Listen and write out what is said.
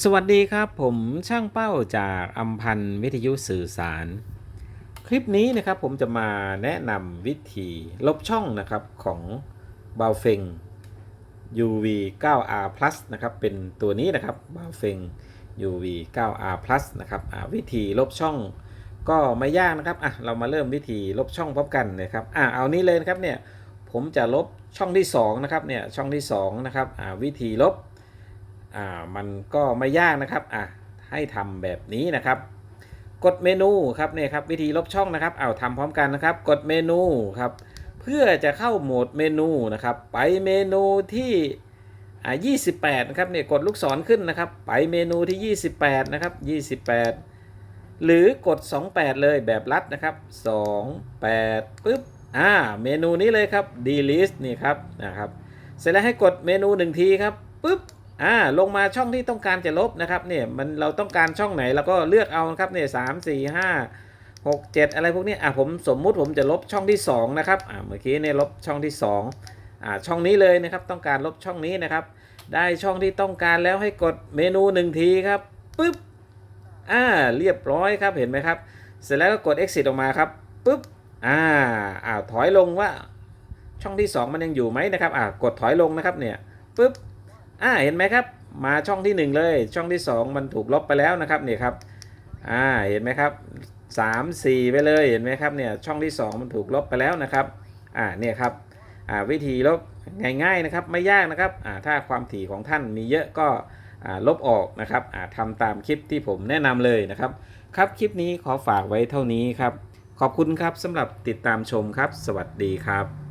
สวัสดีครับผมช่างเป้าจากอัมพันธ์วิทยุสื่อสาร คลิปนี้นะครับผมจะมาแนะนำวิธีลบช่องนะครับของบาเฟง UV 9R Plus นะครับเป็นตัวนี้นะครับบาเฟง UV 9R Plus นะครับวิธีลบช่องก็ไม่ยากนะครับอะเรามาเริ่มวิธีลบช่องพร้อมกันนะครับอะเอานี้เลยนะครับเนี่ยผมจะลบช่องที่สองนะครับเนี่ยช่องที่สองนะครับอ่าวิธีลบ อ่ามันก็ไม่ยากนะครับอะให้ทำแบบนี้นะครับ กดเมนูครับเนี่ยครับวิธีลบช่องนะครับเอาทำพร้อมกันนะครับ กดเมนูครับ เพื่อจะเข้าโหมดเมนูนะครับ ไปเมนูที่อ่า28นะครับเนี่ยกดลูกศรขึ้นนะครับ ไปเมนูที่ 28 นะครับ 28 หรือกด 28 เลยแบบรัดนะครับ 28ปึ๊บอ่าเมนูนี้เลยครับ delete นี่ครับนะครับ เสร็จแล้วให้กดเมนูหนึ่งทีครับปึ๊บ อ่าลงมาช่องที่ต้องการจะลบนะครับเนี่ยมันเราต้องการช่องไหนเราก็เลือกเอาครับเนี่ยสามสี่ห้าหกเจ็ดอะไรพวกนี้อะผมสมมุติผมจะลบช่องที่สองนะครับอ่าเมื่อกี้เนี่ยลบช่องที่สองอ่าช่องนี้เลยนะครับต้องการลบช่องนี้นะครับ ได้ช่องที่ต้องการแล้วให้กดเมนูหนึ่งทีครับปึ๊บอ่าเรียบร้อยครับเห็นไหมครับ เสร็จแล้วก็กด exit ออกมาครับปึ๊บอ่าอ่าถอยลงว่าช่องที่ 2 มันยังอยู่ไหมนะครับอ่ากดถอยลงนะครับเนี่ยปุ๊บ อ่าเห็นไหมครับ มาช่องที่ 1 เลย ช่องที่ 2 มันถูกลบไปแล้วนะครับเนี่ยครับอ่าเห็นไหมครับ 3 4 ไปเลยเห็นไหมครับเนี่ยช่องที่ 2 มันถูกลบไปแล้วนะครับอ่าเนี่ยครับอ่าวิธีลบง่ายๆนะครับไม่ยากนะครับอ่าถ้าความถี่ของท่านมีเยอะก็อ่าลบออกนะครับอ่าทำตามคลิปที่ผมแนะนำเลยนะครับ ครับคลิปนี้ขอฝากไว้เท่านี้ครับ ขอบคุณครับสำหรับติดตามชมครับ สวัสดีครับ